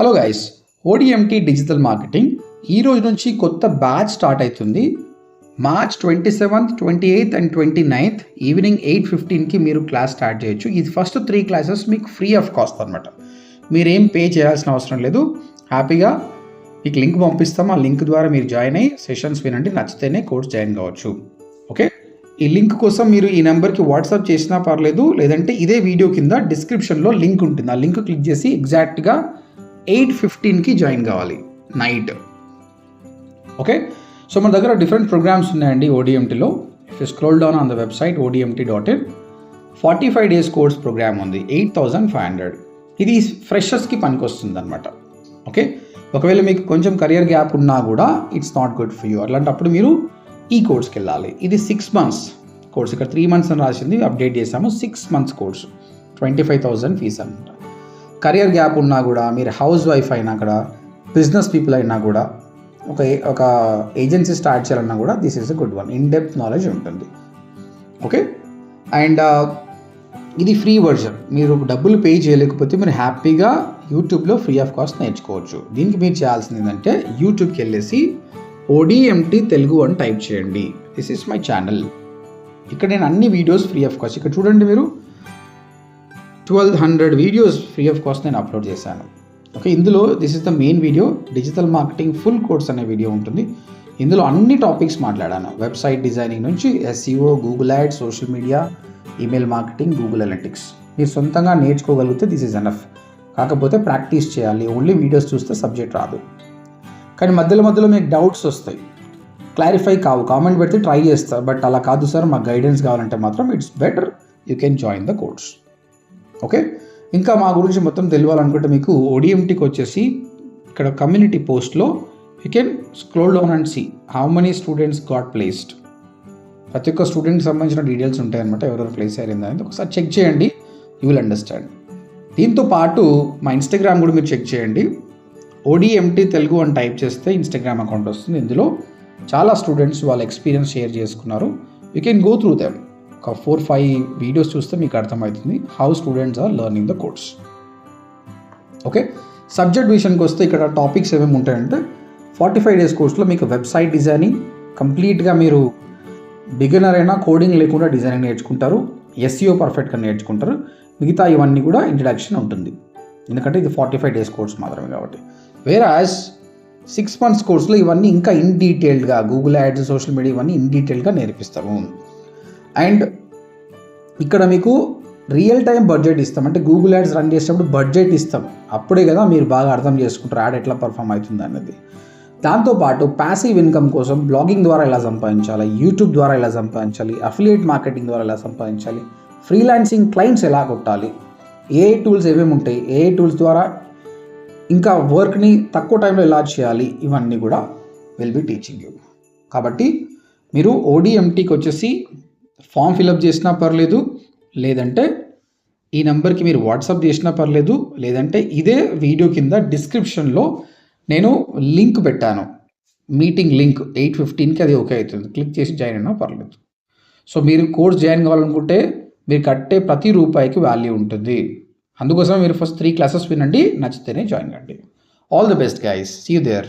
Hello guys ODMT digital marketing ఈ రోజు నుంచి కొత్త బ్యాచ్ స్టార్ట్ అవుతుంది. March twenty seventh twenty eighth and twenty ninth evening eight ఫిఫ్టీన్కి మీరు క్లాస్ స్టార్ట్ చేయొచ్చు. ఇది ఫస్ట్ త్రీ క్లాసెస్ మీకు ఫ్రీ ఆఫ్ కాస్ట్ అనమాట మీరేం పే చేయాల్సిన అవసరం లేదు. హ్యాపీగా మీకు లింక్ పంపిస్తాం. ఆ లింక్ ద్వారా మీరు జాయిన్ అయ్యి సెషన్స్ వినండి. నచ్చితేనే కోర్స్ జాయిన్ కావచ్చు. ఓకే ఈ లింక్ కోసం మీరు ఈ నెంబర్కి వాట్సాప్ చేసినా పర్లేదు. లేదంటే ఇదే వీడియో కింద డిస్క్రిప్షన్లో లింక్ ఉంటుంది. ఆ లింక్ క్లిక్ చేసి ఎగ్జాక్ట్గా ఎయిట్ ఫిఫ్టీన్కి జాయిన్ కావాలి నైట్. ఓకే? సో మన దగ్గర డిఫరెంట్ ప్రోగ్రామ్స్ ఉన్నాయండి ఓడిఎంటీలో if scroll down on the website ODMT dot in forty five days course programme ఉంది ఎయిట్ థౌజండ్ ఫైవ్ హండ్రెడ్ ఇది ఫ్రెషర్స్కి పనికొస్తుంది అనమాట ఓకే? ఒకవేళ మీకు కొంచెం కెరియర్ గ్యాప్ ఉన్నా కూడా it's not good for you అట్లాంటప్పుడు మీరు ఈ కోర్స్కి వెళ్ళాలి ఇది సిక్స్ మంత్స్ కోర్స్ ఇక్కడ త్రీ మంత్స్ అని రాసింది అప్డేట్ చేసాము six months course twenty five thousand fee అనమాట కెరియర్ గ్యాప్ ఉన్నా కూడా మీరు హౌస్ వైఫ్ అయినా కూడా బిజినెస్ పీపుల్ అయినా కూడా ఒక ఒక ఏజెన్సీ స్టార్ట్ చేయాలన్నా కూడా this is a good one in depth knowledge ఉంటుంది ఓకే అండ్ uh, ఇది ఫ్రీ వర్జన్ మీరు డబ్బులు పే చేయలేకపోతే మీరు హ్యాపీగా యూట్యూబ్లో ఫ్రీ ఆఫ్ కాస్ట్ నేర్చుకోవచ్చు. దీనికి మీరు చేయాల్సింది ఏంటంటే యూట్యూబ్కి వెళ్ళేసి ఓడిఎంటీ తెలుగు అని టైప్ చేయండి. దిస్ ఈస్ మై ఛానల్ ఇక్కడ నేను అన్ని వీడియోస్ ఫ్రీ ఆఫ్ కాస్ట్ ఇక్కడ చూడండి మీరు. Twelve hundred videos free of cost నేను అప్లోడ్ చేశాను. ఓకే ఇందులో this is the main video digital marketing full course అనే వీడియో ఉంటుంది. ఇందులో అన్ని టాపిక్స్ మాట్లాడాను. వెబ్సైట్ డిజైనింగ్ నుంచి SEO Google ad social media email marketing Google analytics మీరు సొంతంగా నేర్చుకోగలిగితే దిస్ ఈజ్ ఎనఫ్ కాకపోతే ప్రాక్టీస్ చేయాలి. ఓన్లీ వీడియోస్ చూస్తే సబ్జెక్ట్ రాదు. కానీ మధ్యలో మధ్యలో మీకు డౌట్స్ వస్తాయి. క్లారిఫై కావు. కామెంట్ పెడితే ట్రై చేస్తారు బట్ అలా కాదు సార్. మాకు గైడెన్స్ కావాలంటే మాత్రం it's better you can join the course okay? ఇంకా మా గురించి మొత్తం తెలియాలనుకుంటే మీకు ఓడిఎంటీకి వచ్చేసి ఇక్కడ కమ్యూనిటీ పోస్ట్లో you can scroll down and see how many students got placed ప్రతి ఒక్క స్టూడెంట్కి సంబంధించిన డీటెయిల్స్ ఉంటాయి అనమాట ఎవరెవరు ప్లేస్ అయ్యింది అనేది ఒకసారి చెక్ చేయండి యూ విల్ అండర్స్టాండ్ దీంతో పాటు మా ఇన్స్టాగ్రామ్ కూడా మీరు చెక్ చేయండి. ఓడిఎంటీ తెలుగు అని టైప్ చేస్తే ఇన్స్టాగ్రామ్ అకౌంట్ వస్తుంది. ఇందులో చాలా స్టూడెంట్స్ వాళ్ళ ఎక్స్పీరియన్స్ షేర్ చేసుకున్నారు. You can go through them ఒక ఫోర్ ఫైవ్ వీడియోస్ చూస్తే మీకు అర్థమవుతుంది how students are learning the course okay subject విషయానికి వస్తే ఇక్కడ టాపిక్స్ ఏమేమి ఉంటాయంటే ఫార్టీ ఫైవ్ డేస్ కోర్స్లో మీకు వెబ్సైట్ డిజైనింగ్ కంప్లీట్గా మీరు బిగినర్ అయినా కోడింగ్ లేకుండా డిజైనింగ్ నేర్చుకుంటారు ఎస్సీఓ పర్ఫెక్ట్గా నేర్చుకుంటారు మిగతా ఇవన్నీ కూడా ఇంట్రడక్షన్ ఉంటుంది. ఎందుకంటే ఇది ఫార్టీ ఫైవ్ డేస్ కోర్స్ మాత్రమే కాబట్టి. వేరే సిక్స్ మంత్స్ కోర్సులో ఇవన్నీ ఇంకా ఇన్ డీటెయిల్డ్గా గూగుల్ యాడ్స్ సోషల్ మీడియా ఇవన్నీ ఇన్ డీటెయిల్గా నేర్పిస్తాము అండ్ ఇక్కడ మీకు రియల్ టైం బడ్జెట్ ఇస్తాం. అంటే గూగుల్ యాడ్స్ రన్ చేసేటప్పుడు బడ్జెట్ ఇస్తాం. అప్పుడే కదా మీరు బాగా అర్థం చేసుకుంటారు యాడ్ ఎట్లా పర్ఫామ్ అవుతుంది అనేది దాంతోపాటు ప్యాసివ్ ఇన్కమ్ కోసం బ్లాగింగ్ ద్వారా ఎలా సంపాదించాలి యూట్యూబ్ ద్వారా ఎలా సంపాదించాలి అఫిలియేట్ మార్కెటింగ్ ద్వారా ఎలా సంపాదించాలి ఫ్రీలాన్సింగ్ క్లయింట్స్ ఎలా కొట్టాలి ఏ టూల్స్ ఏమేమి ఉంటాయి ఏ టూల్స్ ద్వారా ఇంకా వర్క్ని తక్కువ టైంలో ఎలా చేయాలి ఇవన్నీ కూడా విల్ బి టీచింగ్ యూ కాబట్టి మీరు ఓడిఎంటీకి వచ్చేసి ఫామ్ ఫిలప్ చేసినా పర్లేదు లేదంటే ఈ నెంబర్కి మీరు వాట్సాప్ చేసినా పర్లేదు లేదంటే ఇదే వీడియో కింద డిస్క్రిప్షన్లో నేను లింక్ పెట్టాను. మీటింగ్ లింక్ ఎయిట్ ఫిఫ్టీన్కి అది ఓకే అవుతుంది. క్లిక్ చేసి జాయిన్ అయినా పర్లేదు. సో మీరు కోర్స్ జాయిన్ కావాలనుకుంటే మీరు కట్టే ప్రతి రూపాయికి వాల్యూ ఉంటుంది. అందుకోసం మీరు ఫస్ట్ త్రీ క్లాసెస్ వినండి నచ్చితేనే జాయిన్ కండి. All the best guys see you there